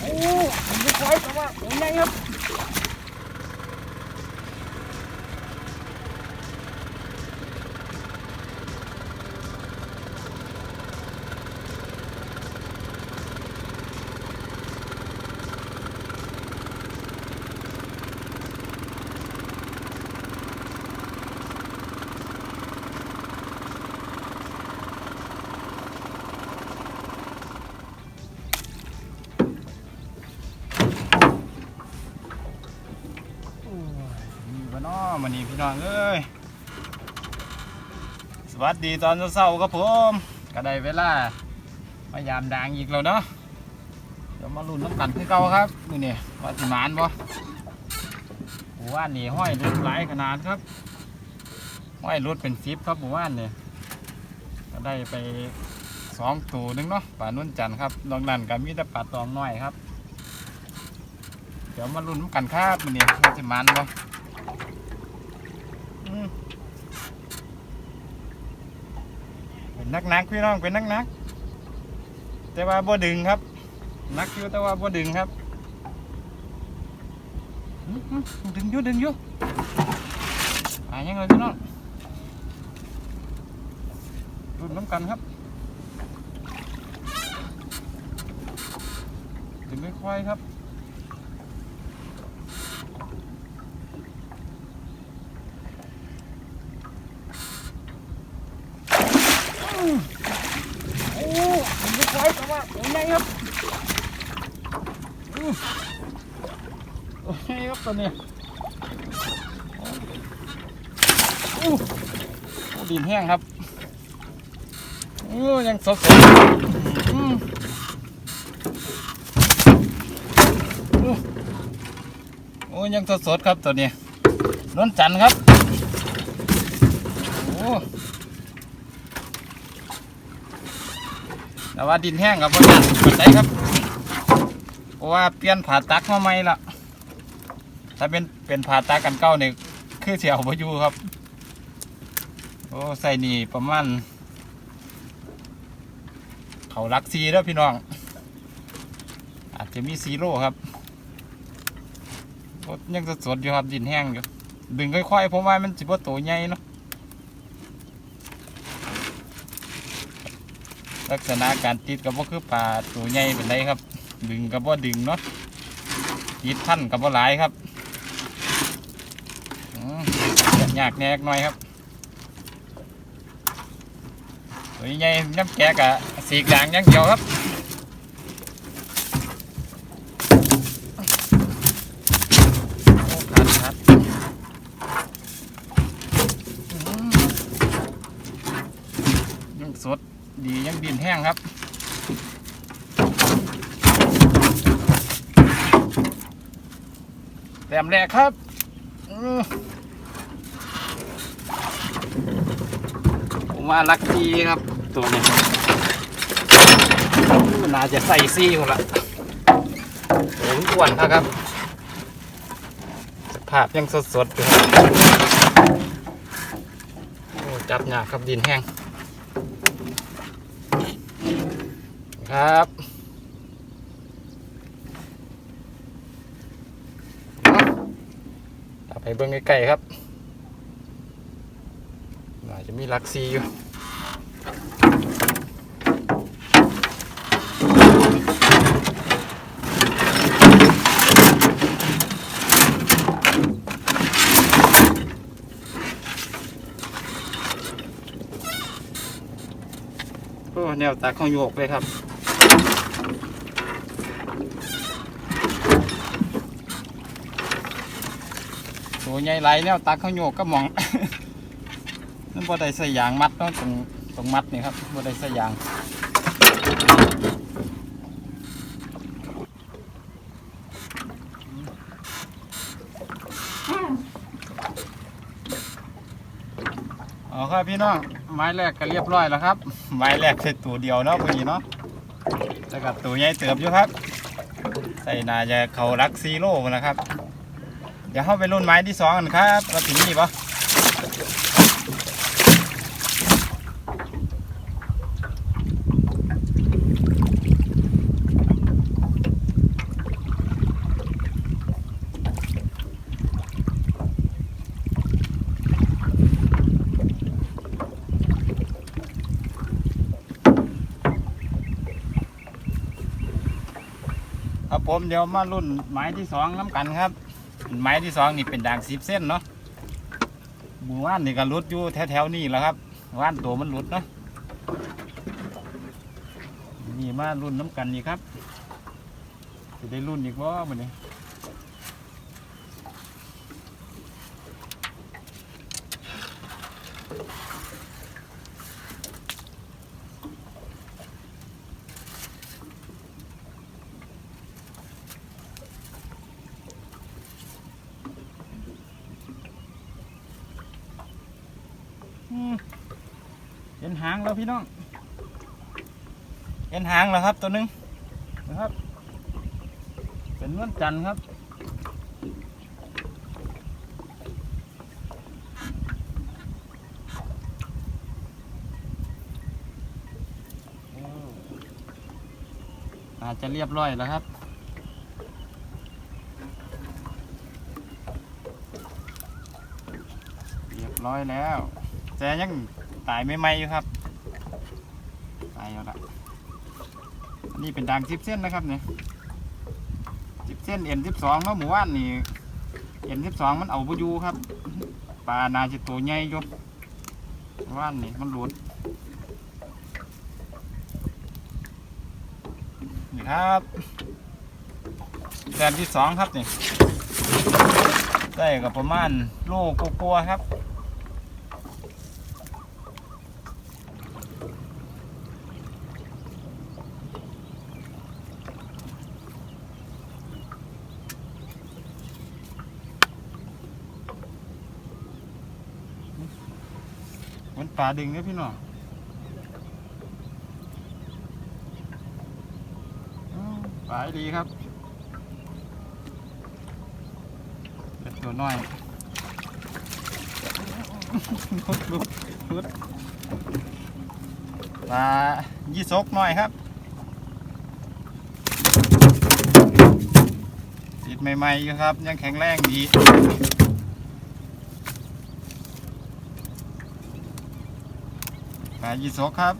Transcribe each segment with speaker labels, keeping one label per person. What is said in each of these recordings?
Speaker 1: โอ้มันไม่ค่อยแต่ว่าเป็นไงครับ บ้านอมันนี่พี่น้องเอ้ยสวัสดีตอนเช้าๆครับผมก็ได้เวลามายามดังอีกแล้วเนาะเดี๋ยวมาลุ้นน้ำกันคือเก่าครับนี่นี่ว่าสิมานบ่หมู่บ้านนี่ห้อยรถหลายขนาดครับห้อยรถเป็นซิปครับหมู่บ้านนี่ก็ได้ไปสองตัวนึงเนาะป่านุ่นจันทร์ครับนอกนั้นก็มีแต่ป่าตองน้อยครับ เดี๋ยวมาลุ้นน้ำกันครับมันนี่ว่าสิมานบ่ เป็นนักนักพี่น้องเป็นนักนักแต่ว่าบ่ดึงครับ นักอยู่แต่ว่าบ่ดึงครับดึงอยู่ดึงอยู่อ่ายังไงพี่น้องรุ่นน้ำกันครับดึงไม่ค่อยครับ โอ้ดึงไม่ค่อยแต่ว่าเป็นไงครับโอเคครับตัวนี้โอ้ดินแห้งครับโอ้ยังสดสดโอ้ยังสดสดครับตัวนี้นวลจันครับโอ้ แต่ว่าดินแห้งครับพ่อจันปัดได้ครับ เพราะว่าเปลี่ยนผ่าตักมาใหม่ละถ้าเป็นเป็นผ่าตากันเก้าเนี่ยคือเสียวพอยู่ครับ โอ้ใส่นี่ประมาณเขารักซีแล้วพี่น้อง อาจจะมีซีโร่ครับยังสดๆอยู่ครับดินแห้งอยู่ดึงค่อยๆเพราะว่ามันจิบว่าโตใหญ่เนาะ ลักษณะการติดกับว่าคือปลาตัวใหญ่เป็นไรครับ ดึงกับว่าดึงเนาะติดท่านกับว่าหลายครับอืมยากแหนกหน่อยครับตัวใหญ่น้ำแกะกะสีกด่างยังเดียวครับโอ้ขาดขาดอืมยังสด ดียังดินแห้งครับแต้มแรกครับผมว่าลักกี้ครับ ตัวนี้น่าจะใส่ซี่หมดละเห็นอ้วนครับ สภาพยังสดๆอยู่ครับจับหยาครับดินแห้ง ครับเอาไปเบิ้งใกล้ๆครับน่าจะมีลักซีอยู่โอ้แนวตาของโยกเลยครับ ตัวใหญ่ไหลแนวตาข้องโยกก็มองนั่นบ่ได้ใส่ยางมัดเนาะตรงตรงมัดนี่ครับบ่ได้ใส่ยางอ๋อครับพี่น้องไม้แรกก็เรียบร้อยแล้วครับ ไม้แรกคือตัวเดียวเนาะพอดีเนาะแล้วก็ตัวใหญ่เติบอยู่ครับ ใส่นาจะเขารักซีโร่นะครับ ดี๋ยวเข้าไปรุ่นไม้ที่สองกันครับมาถึงนี่ปะครัผมเดี๋ยวมารุ่นไม้ที่สองน้ำกันครับ ไม้ที่สองนี่เป็นด่างสิบเส้นเนาะบูว่านนี่ก็รุดอยู่แถวๆนี่แหละครับว่านตัวมันรุดเนาะนี่มารุ่นน้ำกันนี่ครับจะได้รุ่นอีกว่ามันนี่ เห็นหางแล้วพี่น้อง เห็นหางแล้วครับตัวหนึงนะครับ เป็นนวลจันทร์ครับอาจจะเรียบร้อยแล้วครับ เรียบร้อยแล้ว แต่ยัง ตายไม่ไหมอยู่ครับ ตายแล้วละอันนี้เป็นด่างสิบเส้นนะครับเนี่ยสิบเส้นเอ็นสิบสองเมื่อหมู่บ้านนี่เอ็นสิบสองมันเอาไปอยู่ครับ ปลานาจะตัวใหญ่อยู่หมู่านนี่มันหลุดนี่ครับแดนที่สองครับนี่ได้กับประมาณโลกกลัวครับ มันปลาดึงเนี่ยพี่น้องปลาดีครับเป็นตัวน้อยลุดลุดลุดปลายี่สกน้อยครับ ติดใหม่ๆอยู่ครับ ยังแข็งแรงดี ปลายี่สกครับ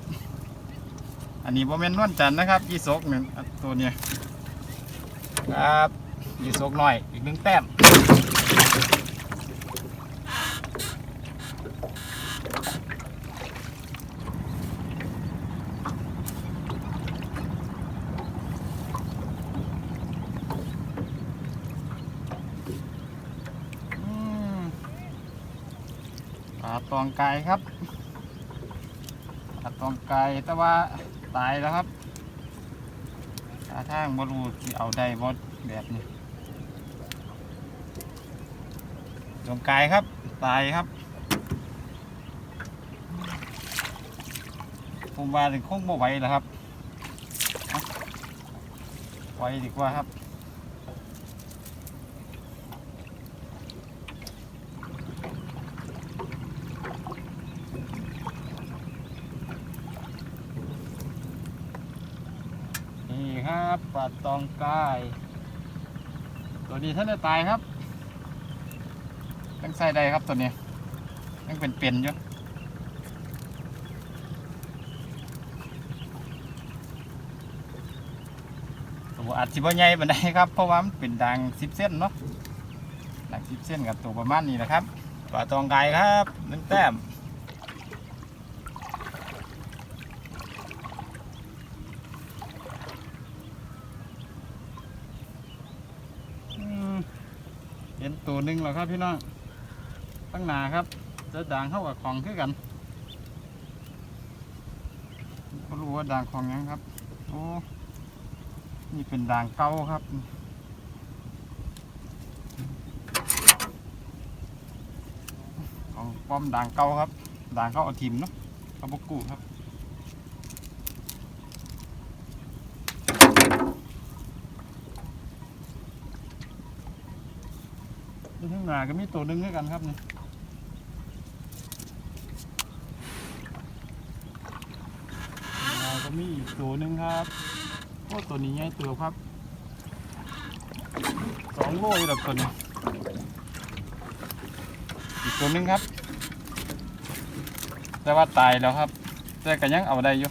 Speaker 1: อันนี้โมเมนนวลจันนะครับยี่สกหนึ่งตัวเนี้ยครับยี่สกหน่อยอีกหนึ่งแต้มปลาตองกายครับ ตองไกลแต่ว่าตายแล้วครับตาทางบรูที่เอาได้บดแบบนี้ตองไกลครับ ตายครับ ผมว่าถึงคงบ่ไหวแล้วครับไว้ดีกว่าครับ นี่ ครับปลาตองกาย ตัวนี้ท่านจะตายครับยังใส่ได้ครับตัวนี้ยังเป็นเป็นอยู่ตัวอาจสิบ่ใหญ่บันไดครับ เพราะว่ามันเป็นดังสิบเส้นเนาะดังสิบเส้นกับตัวประมาณนี้นะครับปลาตองกายครับนึ่งแต้ม อืมเห็น ตัวหนึ่งแล้วครับพี่น้องตั้งนาครับ จะด่างเข้ากับของคือกันก็รู้ว่าด่างของยังครับ โอ้นี่เป็นด่างเก่าครับของป้อมด่างเก่าครับด่างเข้าเอาทิมเนาะเอาบกูครับ นี่ข้างหน้าก็มีตัวหนึ่งด้วยกันครับนี่ข้างหน้าก็มีอีกตัวหนึ่งครับโอ้ตัวนี้ใหญ่ตัวครับสองโลอยู่แบบตัวนี้อีกตัวหนึ่งครับ แต่ว่าตายแล้วครับ แต่ก็ยังเอาได้อยู่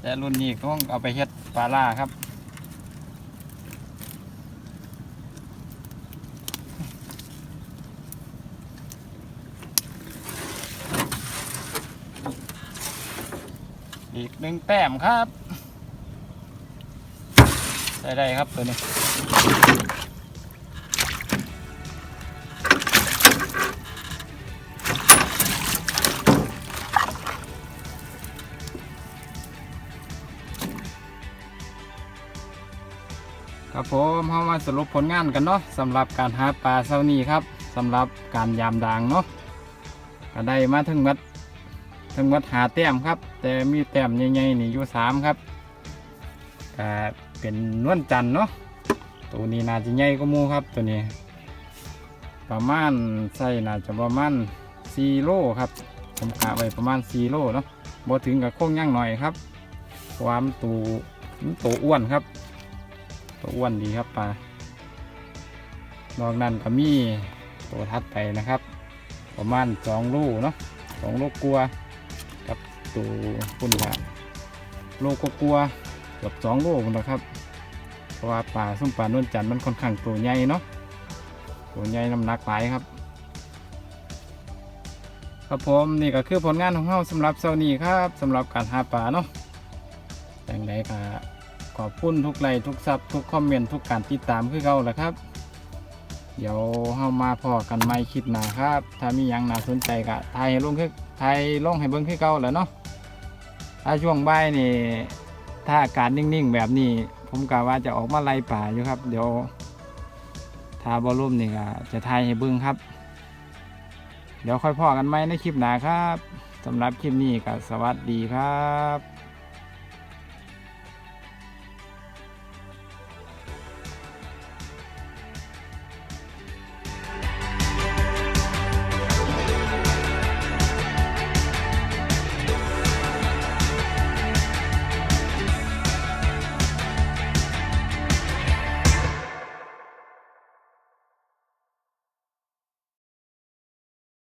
Speaker 1: แต่รุ่นนี้ต้องเอาไปเฮ็ดปลาล่าครับ อีกหนึ่งแต้มครับ ได้ได้ครับตัวนี้ครับผมเข้ามาสรุปผลงานกันเนาะสำหรับการหาปลาเช้านี้ครับสำหรับการยามด่างเนาะก็ได้มาถึงวัด ถึงวัดหาแต้มครับ แต่มีแต้มใหญ่ๆนี่อยู่สามครับก็เป็นนวลจันทร์เนาะตัวนี้น่าจะใหญ่กว่ามูครับตัวนี้ ประมาณใส่น่าจะประมาณ4โลครับผมกะไว้ประมาณ4โลเนาะบ่ถึงกับโค้งย่างหน่อยครับความตูมันตัวอ้วนครับ ตัวอ้วนดีครับปลานอกนั้นก็มีตัวทัดไปนะครับ ประมาณสองลูกเนาะสองลูกกลัว ตัวปุ่นละลูกก็กลัวเกือบสองลูกนะครับเพราะว่าปลาส้มปลานวลจันทร์มันค่อนข้างตัวใหญ่เนาะตัวใหญ่น้ำหนักหลายครับ ครับผมนี่ก็คือผลงานของเราสำหรับเช้านี้ครับสำหรับการหาปลาเนาะแต่งใดก็ขอบคุณทุกไลค์ทุกซับทุกคอมเมนต์ทุกการติดตามคือเก่าแหละครับ เดี๋ยวเฮามาพอกันใหม่คลิปหนาครับ ถ้ามีหยังน่าสนใจก็ถ่ายให้ลงคือถ่ายลงให้เบิ่งคือเก่าแหล้วเนาะ ถ้าช่วงบ่ายนี่ถ้าอากาศนิ่งๆ แบบนี้ ผมกะว่าจะออกมาไล่ป่าอยู่ครับ เดี๋ยวทาบอลลุ่มนี่ก็จะทายให้เบิ่งครับ เดี๋ยวค่อยพอกันไหมในคลิปหน้าครับสำหรับคลิปนี้ก็สวัสดีครับ